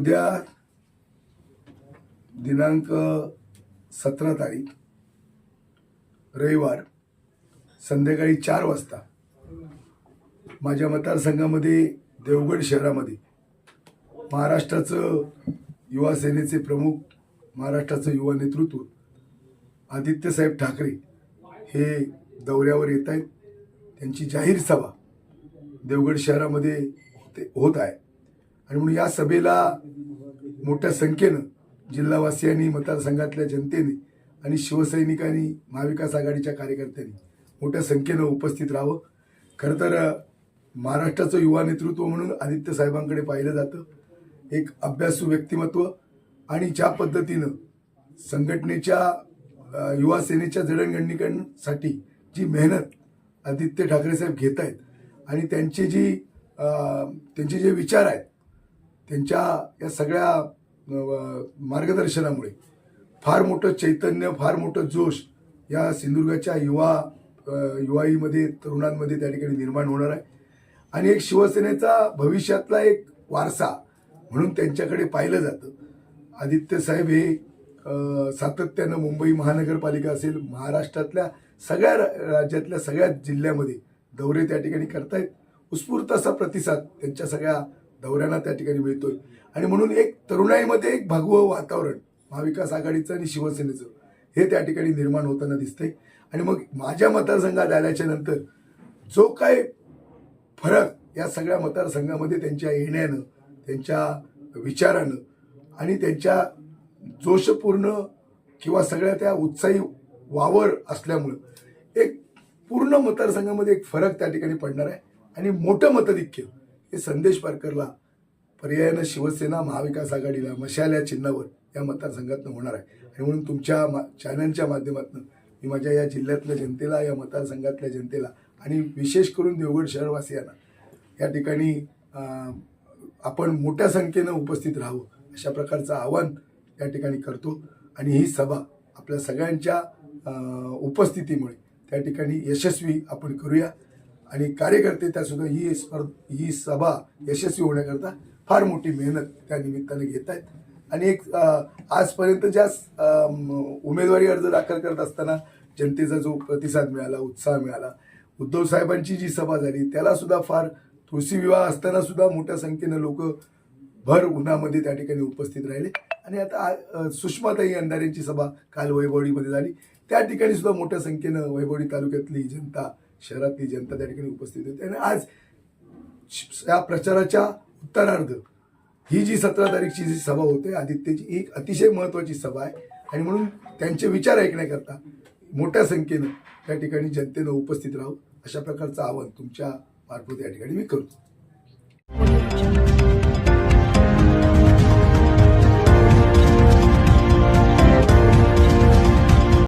उद्या दिनांक सतरा तारीख रविवार संध्याकाळी चार वाजता माझ्या मतदारसंघामध्ये देवगड शहरामध्ये महाराष्ट्राचं युवा सेनेचे प्रमुख महाराष्ट्राचं युवा नेतृत्व आदित्यसाहेब ठाकरे हे दौऱ्यावर येत आहेत. त्यांची जाहीर सभा देवगड शहरामध्ये होते होत आहे. आणि म्हणून या सभेला मोठ्या संख्येनं जिल्हावासियांनी मतदारसंघातल्या जनतेने आणि शिवसैनिकांनी महाविकास आघाडीच्या कार्यकर्त्यांनी मोठ्या संख्येनं उपस्थित राहावं. खरं तर महाराष्ट्राचं युवा नेतृत्व म्हणून आदित्य साहेबांकडे पाहिलं जातं. एक अभ्यासू व्यक्तिमत्व आणि ज्या पद्धतीनं संघटनेच्या युवा सेनेच्या जडणघडणीकरणसाठी जी मेहनत आदित्य ठाकरे साहेब घेत आहेत आणि त्यांची जी त्यांचे जे विचार आहेत त्यांच्या या सगळ्या मार्गदर्शनामुळे फार मोठं चैतन्य फार मोठं जोश या सिंधुदुर्गाच्या युवा युवाईमध्ये तरुणांमध्ये त्या ठिकाणी निर्माण होणार आहे. आणि एक शिवसेनेचा भविष्यातला एक वारसा म्हणून त्यांच्याकडे पाहिलं जातं. आदित्य साहेब हे सातत्यानं मुंबई महानगरपालिका असेल महाराष्ट्रातल्या सगळ्या राज्यातल्या सगळ्या जिल्ह्यामध्ये दौरे त्या ठिकाणी करतायत. उत्स्फूर्त असा प्रतिसाद त्यांच्या सगळ्या दौऱ्यांना त्या ठिकाणी मिळतोय. आणि म्हणून एक तरुणाईमध्ये एक भगवं वातावरण महाविकास आघाडीचं आणि शिवसेनेचं हे त्या ठिकाणी निर्माण होताना दिसतंय. आणि मग माझ्या मतदारसंघात आल्याच्यानंतर जो काय फरक या सगळ्या मतदारसंघामध्ये त्यांच्या येण्यानं त्यांच्या विचारानं आणि त्यांच्या जोशपूर्ण किंवा सगळ्या त्या उत्साही वावर असल्यामुळं एक पूर्ण मतदारसंघामध्ये एक फरक त्या ठिकाणी पडणार आहे. आणि मोठं मतधिक्य हे संदेश पारकरला पर्यायानं शिवसेना महाविकास आघाडीला मशाल या चिन्हावर या मतदारसंघातनं होणार आहे. आणि म्हणून तुमच्या मा चॅनलच्या माध्यमातून मी माझ्या या जिल्ह्यातल्या जनतेला या मतदारसंघातल्या जनतेला आणि विशेष करून देवगड शहरवासियांना या ठिकाणी आपण मोठ्या संख्येनं उपस्थित राहावं अशा प्रकारचं आव्हान या ठिकाणी करतो. आणि ही सभा आपल्या सगळ्यांच्या उपस्थितीमुळे त्या ठिकाणी यशस्वी आपण करूया. आणि कार्यकर्ते त्यासुद्धा ही स्पर्ध ही सभा यशस्वी होण्याकरता फार मोठी मेहनत त्या निमित्ताने घेत आहेत. आणि एक आजपर्यंत ज्या उमेदवारी अर्ज दाखल करत असताना जनतेचा जो प्रतिसाद मिळाला उत्साह मिळाला उद्धव साहेबांची जी सभा झाली त्याला सुद्धा फार तुळशी विवाह असताना सुद्धा मोठ्या संख्येनं लोक भर उन्हामध्ये त्या ठिकाणी उपस्थित राहिले. आणि आता सुषमाताई अंधारेंची सभा काल वैभवडीमध्ये झाली. त्या ठिकाणी सुद्धा मोठ्या संख्येनं वैभवडी तालुक्यातली जनता शहरातली जनता त्या ठिकाणी उपस्थित होती. आणि आज या प्रचाराच्या उत्तरार्ध ही जी सतरा तारीखची जी सभा होते आदित्यची ही एक अतिशय महत्वाची सभा आहे. आणि म्हणून त्यांचे विचार ऐकण्याकरता मोठ्या संख्येनं त्या ठिकाणी जनतेनं उपस्थित राहू अशा प्रकारचं आवाहन तुमच्या मार्फत या ठिकाणी मी करतो.